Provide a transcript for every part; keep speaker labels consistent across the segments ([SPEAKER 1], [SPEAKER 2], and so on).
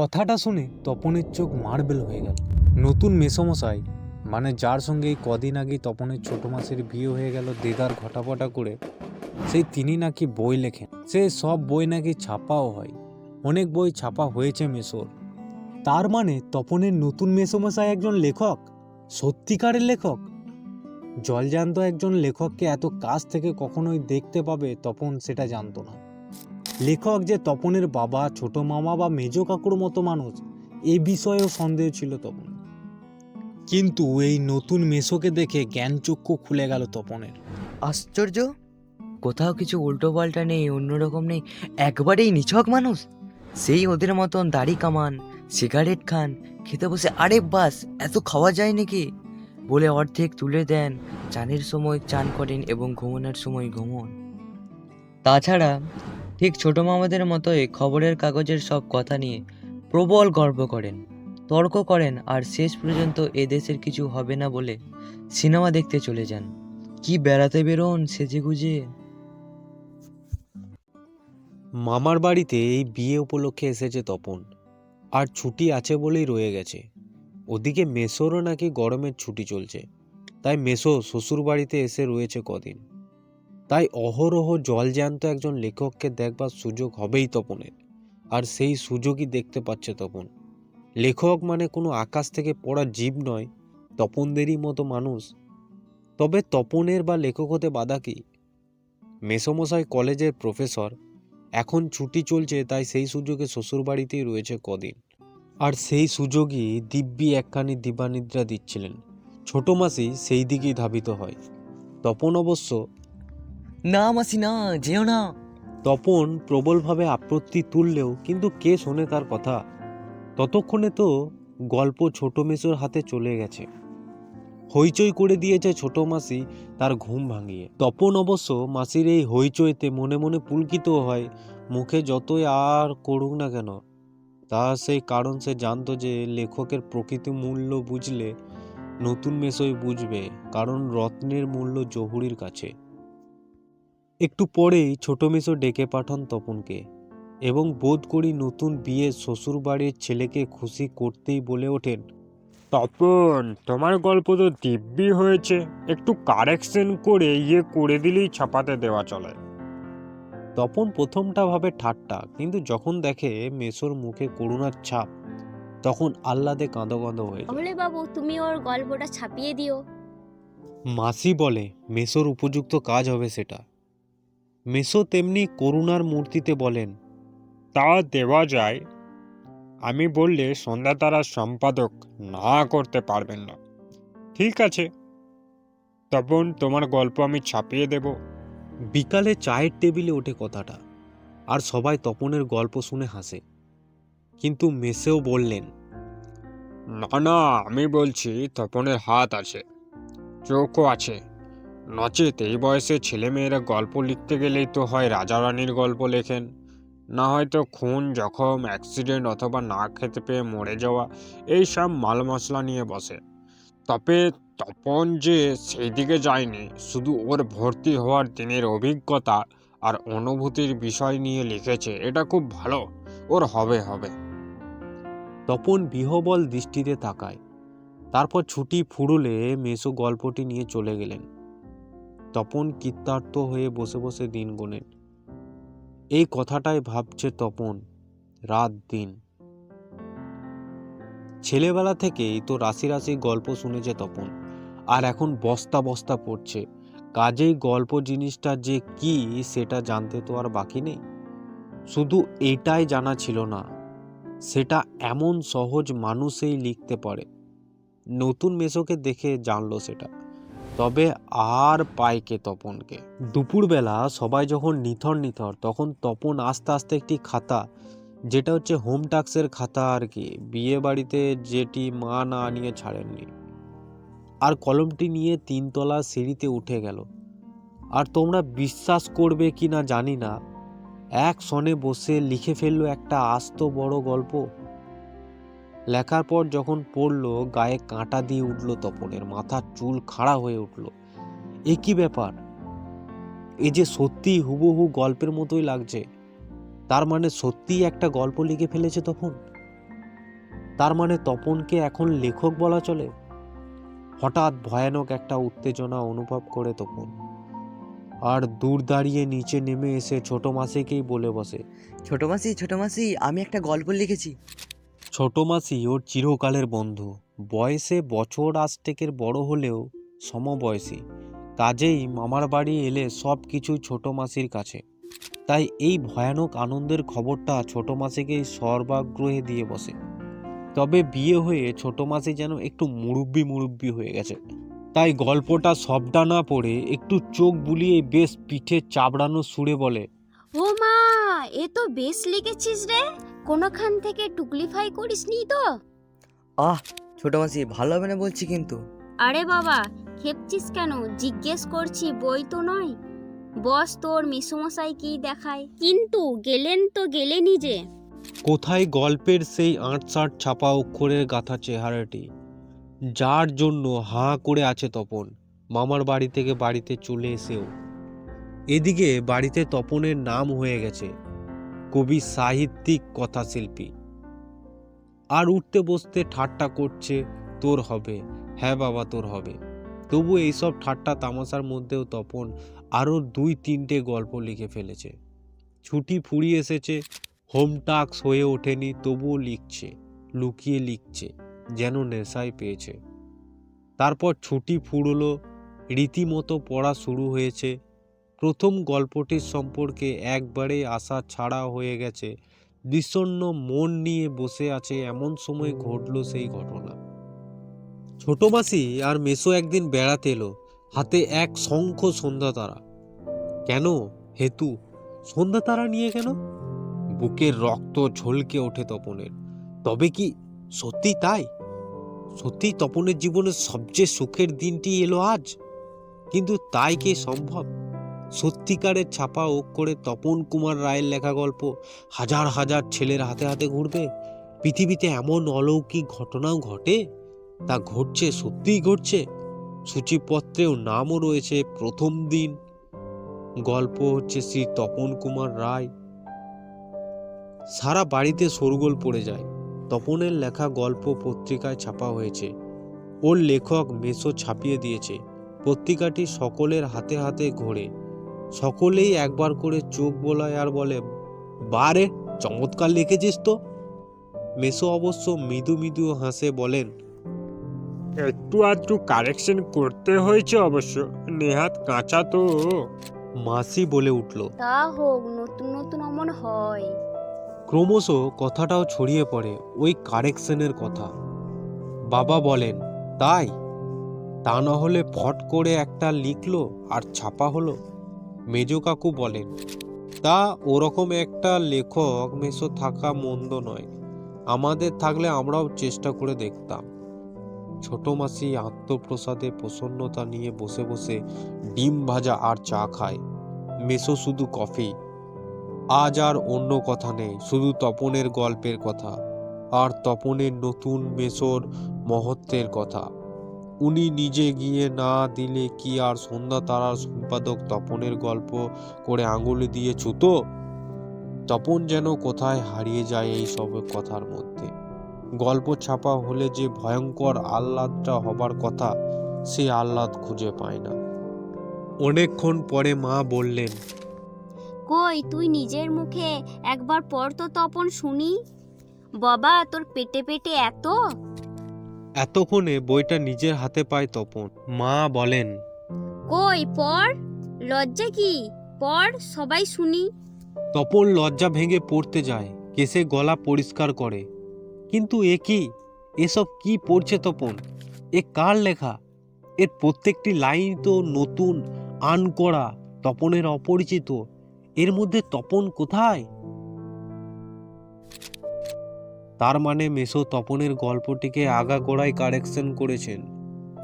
[SPEAKER 1] কথাটা শুনে তপনের চোখ মার্বেল হয়ে গেল। নতুন মেসমশাই মানে যার সঙ্গে এই কদিন আগে তপনের ছোট মাসের বিয়ে হয়ে গেল দেদার ঘটাপটা করে, সেই তিনি নাকি বই লেখেন। সে সব বই নাকি ছাপাও হয়। অনেক বই ছাপা হয়েছে মেসোর। তার মানে তপনের নতুন মেসমশাই একজন লেখক? সত্যিকারের লেখক? জলজান্ত একজন লেখককে এত কাছ থেকে কখনোই দেখতে পাবে তপন সেটা জানতো না। লেখক যে তপনের বাবা, ছোট মামা বা মেজ কাকুর মতো মানুষ, এ বিষয়েও সন্দেহ ছিল তপন কিন্তু এই নতুন মেসোকে দেখে জ্ঞানচক্ষু খুলে গেল তপনের।
[SPEAKER 2] আশ্চর্য! কোথাও কিছু উল্টো পাল্টা নেই অন্যরকম নেই, একবারেই নিছক মানুষ। সেই ওদের মতন দাড়ি কামান, সিগারেট খান, খেতে বসে, আরে বাস, এত খাওয়া যায় নাকি? বলে অর্ধেক তুলে দেন, চানের সময় চান করেন এবং ঘুমানোর সময় ঘুমন। তাছাড়া ঠিক ছোট মামাদের মতোই খবরের কাগজের সব কথা নিয়ে প্রবল গর্ব করেন, তর্ক করেন আর শেষ পর্যন্ত এদেশের কিছু হবে না বলে সিনেমা দেখতে চলে যান। কি বেড়াতে বেরোন সেজে গুজে?
[SPEAKER 1] মামার বাড়িতে এই বিয়ে উপলক্ষে এসেছে তপন, আর ছুটি আছে বলেই রয়ে গেছে। ওদিকে মেসোরও নাকি গরমের ছুটি চলছে, তাই মেসো শ্বশুর বাড়িতে এসে রয়েছে কদিন। তাই অহরহ জলজ্যান্ত একজন লেখককে দেখবার সুযোগ হবেই তপনের আর সেই সুযোগই দেখতে পাচ্ছে তপন। লেখক মানে কোনো আকাশ থেকে পড়া জীব নয়, তপনদেরই মতো মানুষ। তবে তপনের বা লেখক হতে বাধা কি? মেসোমশাই কলেজের প্রফেসর, এখন ছুটি চলছে তাই সেই সুযোগে শ্বশুরবাড়িতেই রয়েছে কদিন। আর সেই সুযোগই দিব্যি একখানি দিবানিদ্রা দিচ্ছিলেন। ছোট মাসি সেই দিকেই ধাবিত হয়। তপন অবশ্য
[SPEAKER 2] না মাসি না, যেও না।
[SPEAKER 1] তপন প্রবলভাবে আপত্তি তুললেও কিন্তু কে শোনে তার কথা? ততক্ষণে তো গল্প ছোট মেসোর হাতে চলে গেছে। হইচই করে দিয়েছে ছোট মাসি তার ঘুম ভাঙিয়ে। তপন অবশ্য মাসির এই হইচইতে মনে মনে পুলকিত হয়, মুখে যতই আর করুক না কেন। তা সেই কারণ সে জানতো যে লেখকের প্রকৃত মূল্য বুঝলে নতুন মেসোই বুঝবে, কারণ রত্নের মূল্য জহুরির কাছে। একটু পরেই ছোট মেসো ডেকে পাঠান তপনকে এবং বোধ করি নতুন বিয়ে শ্বশুর বাড়ির ছেলেকে খুশি করতেই বলে ওঠেন
[SPEAKER 3] তপন তোমার গল্প তো দিব্যি হয়েছে। একটু কারেকশন করে ইয়ে করে দিলেই ছাপাতে দেওয়া চলে।
[SPEAKER 1] তপন প্রথমটা ভাবে ঠাট্টা কিন্তু যখন দেখে মেসোর মুখে করুণার ছাপ তখন আহ্লাদে কাঁদো কাঁদো হয়ে যায়।
[SPEAKER 4] তাহলে বাবু তুমি ওর গল্পটা ছাপিয়ে দিও।
[SPEAKER 1] মাসি বলে মেসোর উপযুক্ত কাজ হবে সেটা। মেসো তেমনি করুণার মূর্তিতে বলেন
[SPEAKER 3] তা দেওয়া যায়। আমি বললে সন্ধ্যা তারা সম্পাদক না করতে পারবেন না। ঠিক আছে। তপন তোমার গল্প আমি ছাপিয়ে দেব।
[SPEAKER 1] বিকালে চায়ের টেবিলে ওঠে কথাটা আর সবাই তপনের গল্প শুনে হাসে। কিন্তু মেসেও বললেন
[SPEAKER 3] না না আমি বলছি তপনের হাত আছে চোখও আছে। নচেত এই বয়সে ছেলেমেয়েরা গল্প লিখতে গেলেই তো হয় রাজা রানীর গল্প লেখেন। না হয়তো খুন, জখম, অ্যাক্সিডেন্ট অথবা না খেতে পেয়ে মরে যাওয়া, এই সব মাল মশলা নিয়ে বসে। তবে তপন যে সেই দিকে যায়নি, শুধু ওর ভর্তি হওয়ার দিনের অভিজ্ঞতা আর অনুভূতির বিষয় নিয়ে লিখেছে, এটা খুব ভালো, ওর হবে হবে।
[SPEAKER 1] তপন বিহবল দৃষ্টিতে তাকায়। তারপর ছুটি ফুরুলে মেসো গল্পটি নিয়ে চলে গেলেন। তপন কৃতার্থ হয়ে বসে বসে দিন গোনেন এই কথাটাই ভাবছে তপন রাত দিন। ছেলেবেলা থেকেই তো রাশি রাশি গল্প শুনেছে তপন, আর এখন বস্তা বস্তা পড়ছে। কাজেই গল্প জিনিসটা যে কি, সেটা জানতে তো আর বাকি নেই। শুধু এটাই জানা ছিল না, সেটা এমন সহজ মানুষেই লিখতে পারে। নতুন মেসোকে দেখে জানলো সেটা। তবে আর পায় কে তপনকে। দুপুরবেলা সবাই যখন নিথর নিথর, তখন তপন আস্তে আস্তে একটি খাতা, যেটা হচ্ছে হোম টাক্সের খাতা আর কি, বিয়ে বাড়িতে যেটি মা না নিয়ে ছাড়েননি। আর কলমটি নিয়ে তিনতলা সিঁড়িতে উঠে গেল। আর তোমরা বিশ্বাস করবে কি না জানি না, এক সনে বসে লিখে ফেলল একটা আস্ত বড় গল্প। লেখার পর যখন পড়ল, গায়ে কাঁটা দিয়ে উঠল তপনের মাথার চুল খাড়া হয়ে উঠল। এ কি ব্যাপার? এ যে সত্যি হুবহু গল্পের মতোই লাগছে। তার মানে সত্যিই একটা গল্প লিখে ফেলেছে তখন তার মানে তপনকে এখন লেখক বলা চলে? হঠাৎ ভয়ানক একটা উত্তেজনা অনুভব করে তপন। আর দূর দাঁড়িয়ে নিচে নেমে এসে ছোট মাসিকেই বলে বসে,
[SPEAKER 2] ছোট মাসি ছোট মাসি, আমি একটা গল্প লিখেছি।
[SPEAKER 1] ছোট মাসি ওর চিরকালের বন্ধু। বয়সে বছর আষ্টেকের বড় হলেও সমবয়সী। কাজেই মামার বাড়ি এলে সব কিছুই ছোট মাসির কাছে। তাই এই ভয়ানক আনন্দের খবরটা ছোট মাসিকেই সর্বাগ্রহে দিয়ে বসে। তবে বিয়ে হয়ে ছোট মাসি যেন একটু মুরব্বি মুরব্বি হয়ে গেছে। তাই গল্পটা সবটা না পড়ে একটু চোখ বুলিয়ে বেশ পিঠে চাবড়ানো সুরে বলে,
[SPEAKER 4] ও মা, এ তো বেশ লিখেছিস রে। কোনোখান থেকে টুকলিফাই করিস নি তো?
[SPEAKER 2] আহ ছোট মাসি ভালো হবে না বলছি কিন্তু।
[SPEAKER 4] আরে বাবা খেপছিস কেন? জিজ্ঞেস করছি বই তো নয়। বস তোর মিশুমশাই কি দেখায়? কিন্তু গেলেন তো গেলেনই যে।
[SPEAKER 1] কোথায় গল্পের সেই আঁটসাঁট ছাপা অক্ষরের গাথা চেহারাটি? যার জন্য হাঁ করে আছে তপন মামার বাড়ি থেকে বাড়িতে চলে এসেও। এদিকে বাড়িতে তপনের নাম হয়ে গেছে। কবি সাহিত্যিক কথাশিল্পী। আর উঠতে বসতে ঠাট্টা করছে, তোর হবে হ্যাঁ বাবা তোর হবে। তবু এইসব ঠাট্টা তামাশার মধ্যেও তপন আরও দুই তিনটে গল্প লিখে ফেলেছে। ছুটি ফুরিয়ে এসেছে, হোম টাক্স হয়ে ওঠেনি, তবুও লিখছে, লুকিয়ে লিখছে, যেন নেশায় পেয়েছে। তারপর ছুটি ফুরলো, রীতিমতো পড়া শুরু হয়েছে প্রথম গল্পটির সম্পর্কে একবারে আশা ছাড়া হয়ে গেছে। বিষণ্ণ মন নিয়ে বসে আছে এমন সময় ঘটলো সেই ঘটনা। ছোট মাসি আর মেসো একদিন বেড়াতে এলো। হাতে এক শঙ্খ সন্ধ্যা তারা কেন, হেতু? সন্ধ্যা তারা নিয়ে কেন? বুকের রক্ত ঝলকে ওঠে তপনের। তবে কি সত্যি তাই? সত্যি তপনের জীবনের সবচেয়ে সুখের দিনটি এলো আজ? কিন্তু তাই কি সম্ভব? সত্যিকারের ছাপা অক্ষরে তপন কুমার রায়ের লেখা গল্প হাজার হাজার ছেলের হাতে হাতে ঘুরবে? পৃথিবীতে এমন অলৌকিক ঘটনাও ঘটে? তা ঘটছে, সত্যিই ঘটছে। সূচিপত্রেও নামও রয়েছে, প্রথম দিন। গল্প হচ্ছে শ্রী তপন কুমার রায়। সারা বাড়িতে শোরগোল পড়ে যায়। তপনের লেখা গল্প পত্রিকায় ছাপা হয়েছে। ওর লেখক মেসো ছাপিয়ে দিয়েছে। পত্রিকাটি সকলের হাতে হাতে ঘোরে। সকলেই একবার করে চোখ বোলায় আর বলে বারে চমৎকার লিখেছিস তো। মেসো অবশ্য মৃদু মৃদু হাসে বলেন
[SPEAKER 3] একটু আধটু কারেকশন করতে হয়েছে অবশ্য নেহাত কাঁচা তো।
[SPEAKER 1] মাসি বলে উঠল
[SPEAKER 4] তা হোক নতুন নতুন অমন হয়।
[SPEAKER 1] ক্রমশ কথাটাও ছড়িয়ে পড়ে ওই কারেকশনের কথা। বাবা বলেন তাই? তা না হলে ফট করে একটা লিখলো আর ছাপা হলো? মেজো কাকু বলেন, তা ওরকম একটা লেখক মেসো থাকা মন্দ নয়। আমাদের থাকলে আমরাও চেষ্টা করে দেখতাম। ছোট মাসি আত্মপ্রসাদে প্রসন্নতা নিয়ে বসে বসে ডিম ভাজা আর চা খায়। মেসো শুধু কফি। আজ আর অন্য কথা নেই, শুধু তপনের গল্পের কথা। আর তপনের নতুন মেসোর মহত্বের কথা। উনি নিজে গিয়ে না দিলে কি আর সন্ধ্যা তারার সম্পাদক তপনের গল্প করে আঙুলে দিয়ে ছুতো? তপন যেন কোথায় হারিয়ে যায় এই সব কথার মধ্যে। গল্প ছাপা হলে যে ভয়ঙ্কর আহ্লাদটা হবার কথা, সে আহ্লাদ খুঁজে পায় না। অনেকক্ষণ পরে মা বললেন,
[SPEAKER 4] কই, তুই নিজের মুখে একবার পর তো তপন শুনি। বাবা, তোর পেটে পেটে এত?
[SPEAKER 1] এতক্ষণে বইটা নিজের হাতে পায় তপন। মা বলেন
[SPEAKER 4] কই পড়। লজ্জা কি? পড় সবাই শুনি।
[SPEAKER 1] তপন লজ্জা ভেঙে পড়তে যায় কেসে গলা পরিষ্কার করে। কিন্তু এ কি? এসব কি পড়ছে তপন? এ কার লেখা? এর প্রত্যেকটি লাইন তো নতুন আন করা তপনের অপরিচিত। এর মধ্যে তপন কোথায়? তার মানে মেসো তপনের গল্পটিকে আগাগোড়ায় কারেকশন করেছেন।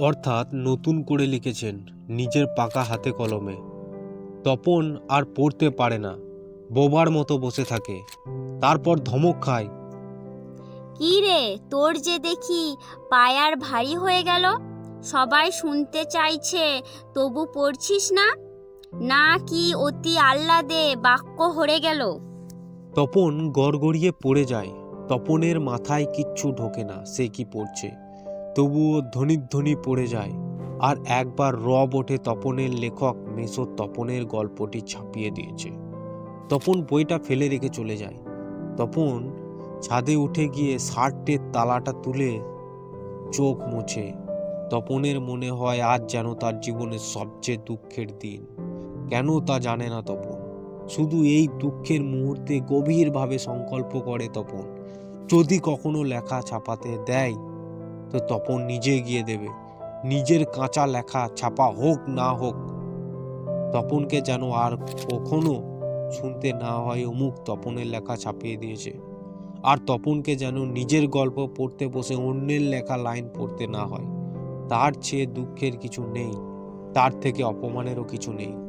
[SPEAKER 1] অর্থাৎ নতুন করে লিখেছেন নিজের পাকা হাতে কলমে। তপন আর পড়তে পারে না বোবার মতো বসে থাকে। তারপর ধমক খায়।
[SPEAKER 4] কি রে তোর যে দেখি পায়ার ভারী হয়ে গেল। সবাই শুনতে চাইছে তবু পড়ছিস না? না কি অতি আহ্লাদে বাক্য হরে গেল।
[SPEAKER 1] তপন গড়গড়িয়ে পড়ে যায়। তপনের মাথায় কিচ্ছু ঢোকে না, সে কি পড়ছে? তবুও ধ্বনিধ্বনি পড়ে যায়। আর একবার রব ওঠে তপনের লেখক মেসো তপনের গল্পটি ছাপিয়ে দিয়েছে। তপন বইটা ফেলে রেখে চলে যায়। তপন ছাদে উঠে গিয়ে শার্টের তালাটা তুলে চোখ মুছে। তপনের মনে হয় আজ যেন তার জীবনের সবচেয়ে দুঃখের দিন। কেন তা জানে না তপন? শুধু এই দুঃখের মুহূর্তে গভীরভাবে সংকল্প করে তপন। যদি কখনো লেখা ছাপাতে দেয়, তো তপন নিজে গিয়ে দেবে। নিজের কাঁচা লেখা ছাপা হোক না হোক, তপনকে যেন আর কখনো শুনতে না হয় অমুক তপনের লেখা ছাপিয়ে দিয়েছে। আর তপনকে যেন নিজের গল্প পড়তে বসে অন্যের লেখা লাইন পড়তে না হয়। তার চেয়ে দুঃখের কিছু নেই, তার থেকে অপমানেরও কিছু নেই।